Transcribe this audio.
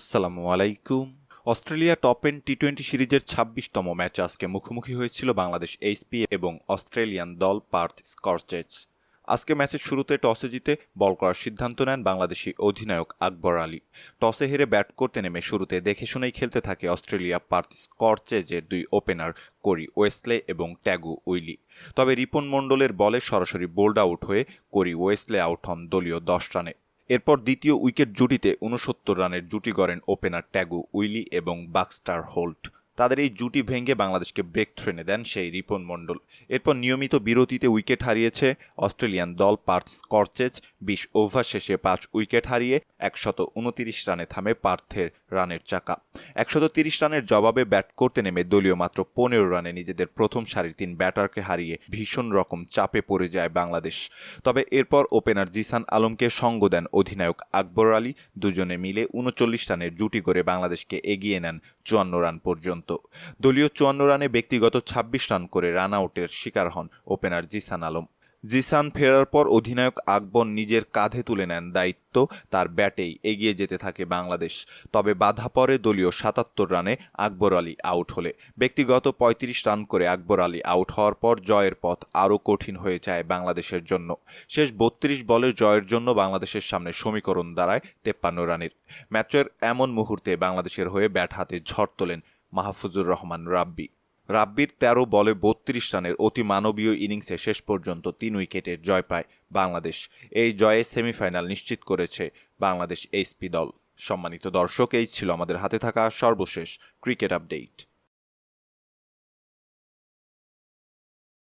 আসসালামু আলাইকুম। Australia top end T twenty সিরিজের ছাব্বিশতম ম্যাচে আজকে মুখোমুখি হয়েছিল বাংলাদেশ এইচপি এবং অস্ট্রেলিয়ান দল পার্থ স্করচেস আজকে ম্যাচের শুরুতে টসে জিতে বল করার সিদ্ধান্ত নেন বাংলাদেশি অধিনায়ক আকবর আলী। টসে হেরে ব্যাট করতে নেমে শুরুতে দেখে শুনেই খেলতে থাকে অস্ট্রেলিয়া পার্থ স্করচেজের দুই ওপেনার করি ওয়েসলে এবং ট্যাগু উইলি। তবে রিপন মণ্ডলের বলে সরাসরি বোল্ড আউট হয়ে করি ওয়েসলে আউট হন দলীয় দশ রানে। এরপর দ্বিতীয় উইকেট জুটিতে উনসত্তর রানের জুটি গড়েন ওপেনার ট্যাগু উইলি এবং বাক্সটার হোল্ট। তাদের এই জুটি ভেঙে বাংলাদেশকে ব্রেক থ্রেনে দেন সেই রিপন মণ্ডল। এরপর নিয়মিত বিরতিতে উইকেট হারিয়েছে অস্ট্রেলিয়ান দল পার্থ স্করচেজ, বিশ ওভার শেষে পাঁচ উইকেট হারিয়ে একশত উনতিরিশ রানে থামে পার্থের রানের চাকা। একশত তিরিশ রানের জবাবে ব্যাট করতে নেমে দলীয় মাত্র পনেরো রানে নিজেদের প্রথম সারির তিন ব্যাটারকে হারিয়ে ভীষণ রকম চাপে পড়ে যায় বাংলাদেশ। তবে এরপর ওপেনার জিসান আলমকে সঙ্গ দেন অধিনায়ক আকবর আলী। দুজনে মিলে উনচল্লিশ রানের জুটি করে বাংলাদেশকে এগিয়ে নেন চুয়ান্ন রান পর্যন্ত। দলীয় চুয়ান্ন রানে ব্যক্তিগত ছাব্বিশ রান করে রান আউটের শিকার হন ওপেনার জিসান আলম। জিসান ফেরার পর অধিনায়ক আকবর নিজের কাঁধে তুলে নেন দায়িত্ব, তার ব্যাটেই এগিয়ে যেতে থাকে বাংলাদেশ। তবে বাধা পড়ে দলীয় সাতাত্তর রানে আকবর আলী আউট হলে। ব্যক্তিগত পঁয়ত্রিশ রান করে আকবর আলী আউট হওয়ার পর জয়ের পথ আরও কঠিন হয়ে যায় বাংলাদেশের জন্য। শেষ বত্রিশ বলে জয়ের জন্য বাংলাদেশের সামনে সমীকরণ দাঁড়ায় তেপ্পান্ন রানের। ম্যাচের এমন মুহূর্তে বাংলাদেশের হয়ে ব্যাট হাতে ঝড় তোলেন মাহফুজুর রহমান রাব্বি। রাব্বির তেরো বলে বত্রিশ রানের অতি মানবীয় ইনিংসে শেষ পর্যন্ত তিন উইকেটের জয় পায় বাংলাদেশ। এই জয়ে সেমিফাইনাল নিশ্চিত করেছে বাংলাদেশ এইচপি দল। সম্মানিত দর্শক, এই ছিল আমাদের হাতে থাকা সর্বশেষ ক্রিকেট আপডেট।